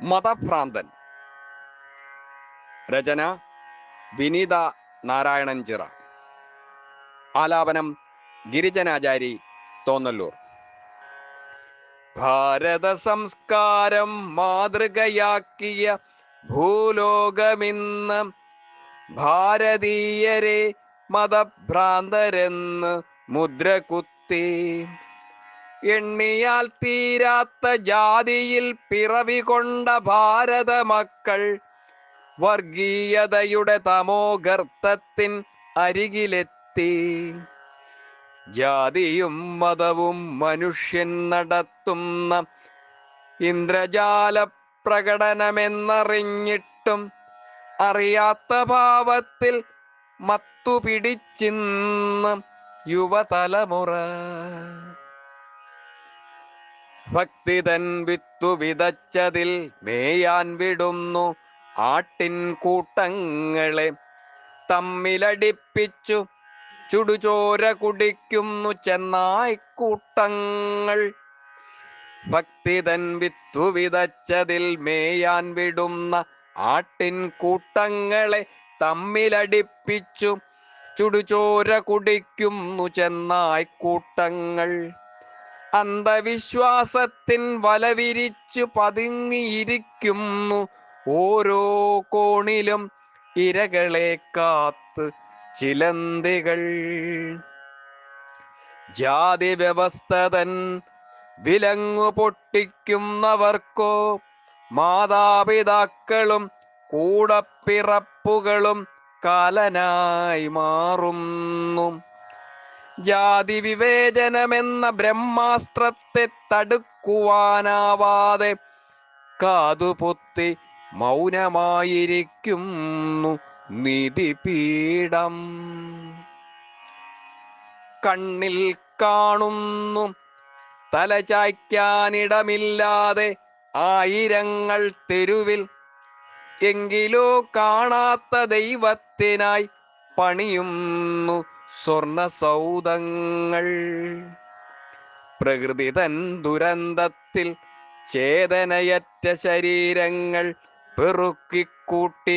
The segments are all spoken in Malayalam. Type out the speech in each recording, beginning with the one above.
മതഭ്രാന്തൻ. രചന വിനീത നാരായണൻ ചിറ. ആലാപനം ഗിരിജനാചാരി തോന്നല്ലൂർ. ഭാരത സംസ്കാരം മാതൃകയാക്കിയ ഭൂലോകമിന്ന് ഭാരതീയരെ മതഭ്രാന്തരെന്ന് മുദ്ര കുത്തി എണ്ണിയാൽ തീരാത്ത ജാതിയിൽ പിറവി കൊണ്ട ഭാരത മക്കൾ വർഗീയതയുടെ തമോഗർത്തത്തിൻ അരികിലെത്തി. ജാതിയും മതവും മനുഷ്യൻ നടത്തുന്ന ഇന്ദ്രജാല പ്രകടനമെന്നറിഞ്ഞിട്ടും അറിയാത്ത ഭാവത്തിൽ മത്തുപിടിച്ചിന്ന് യുവതലമുറ. ഭക്തിതൻ വിത്തു വിതച്ചതിൽ മേയാൻ വിടുന്നു ആട്ടിൻ കൂട്ടങ്ങളെ തമ്മിലടിപ്പിച്ചു. ചുടുചോര കുടിക്കുന്നു ചെന്നായ്ക്കൂട്ടങ്ങൾ ഭക്തിതൻ വിത്തു വിതച്ചതിൽ മേയാൻ വിടുന്ന ആട്ടിൻ കൂട്ടങ്ങളെ തമ്മിലടിപ്പിച്ചു. ചുടുചോര കുടിക്കുന്നു ചെന്നായ്ക്കൂട്ടങ്ങൾ അന്ധവിശ്വാസത്തിൻ വലവിരിച്ചു പതുങ്ങിയിരിക്കുന്നു. ഓരോ കോണിലും ഇരകളെ കാത്ത് ചിലന്തികൾ. ജാതി വ്യവസ്ഥതൻ വിലങ്ങു പൊട്ടിക്കുന്നവർക്കോ മാതാപിതാക്കളും കൂടപ്പിറപ്പുകളും കാലനായി മാറുന്നു. ജാതി വിവേചനമെന്ന ബ്രഹ്മാസ്ത്രത്തെ തടുക്കുവാനാവാതെ കാതുപൊത്തി മൗനമായിരിക്കുന്നു നിധിപീഠം. കണ്ണിൽ കാണുന്നു തലചായ്ക്കാനിടമില്ലാതെ ആയിരങ്ങൾ തെരുവിൽ. എങ്കിലോ കാണാത്ത ദൈവത്തിനായി പണിയുന്നു സ്വർണ സൗദങ്ങൾ പ്രകൃതി തൻ ദുരന്തത്തിൽ ചേതനയറ്റ ശരീരങ്ങൾ പെറുക്കിക്കൂട്ടി.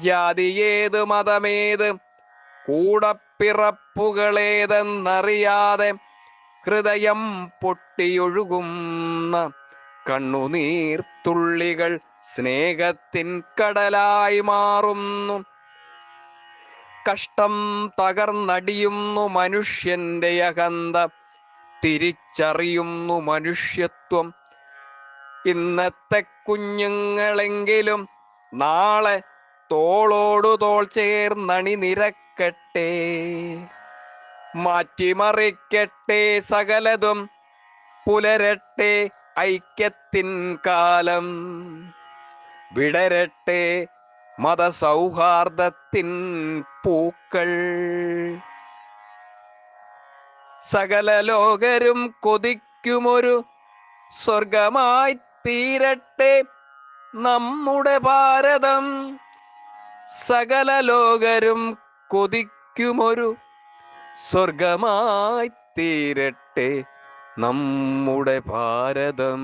ജാതിയേത് മതമേത് കൂടപ്പിറപ്പുകളേതെന്നറിയാതെ ഹൃദയം പൊട്ടിയൊഴുകുന്ന കണ്ണുനീർത്തുള്ളികൾ സ്നേഹത്തിൻ കടലായി മാറുന്നു. കഷ്ടം തകർന്നടിയുന്നു മനുഷ്യന്റെ അകന്ത തിരിച്ചറിയുന്നു മനുഷ്യത്വം. ഇന്നത്തെ കുഞ്ഞുങ്ങളെങ്കിലും നാളെ തോളോടു തോൾ ചേർന്നണി നിരക്കട്ടെ. മാറ്റിമറിക്കട്ടെ സകലതും പുലരട്ടെ ഐക്യത്തിൻ കാലം. വിടരട്ടെ മതസൗഹാർദ്ദത്തിൻ പൂക്കൾ. സകല ലോകരും കൊതിക്കുമൊരു സ്വർഗമായി തീരട്ടെ നമ്മുടെ ഭാരതം. സകല ലോകരും കൊതിക്കുമൊരു സ്വർഗമായി തീരട്ടെ നമ്മുടെ ഭാരതം.